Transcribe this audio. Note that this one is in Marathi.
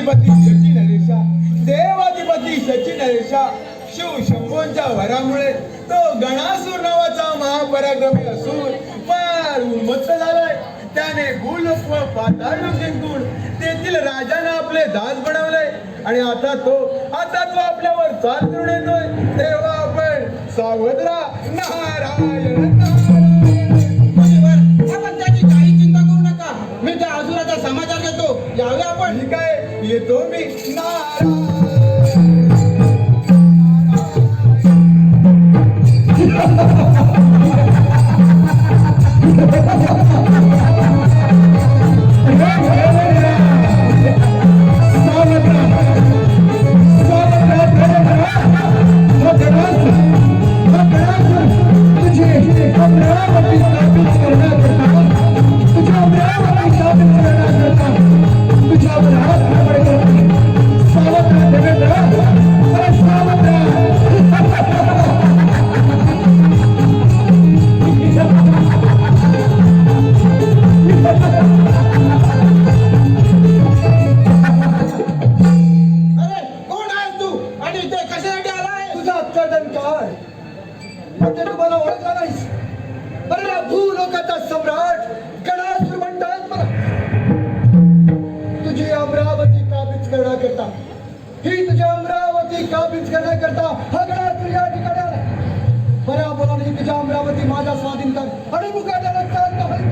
देवाधिपती सचिन हरेशा देवाधिपती सचिन हरेशा शिव शंभूंच्या वरामुळे तो गणासूर नावाचा महापराक्रमी असून फार उन्मत्त झालाय. त्याने गुल व पाताळ जिंकून तेथील राजाने आपले दास बनवले. आणि आता तो आता तो आपल्यावर चाल करून येतोय. तेव्हा आपण सावधरा नारायण. येतो मी नारा म्हणजे तुम्हाला मला ओळखला नाहीस. अरे या भूलोकाचा सम्राट गणासूर म्हणतात मला. तुझी अमरावती काबीज करण्याकरता ही तुझी अमरावती काबीज करण्याकरता हा गणासूर या ठिकाणी आला. बऱ्या बोला तुझ्या अमरावती माझा स्वाधीन कर आणि मुकाट्याला चालता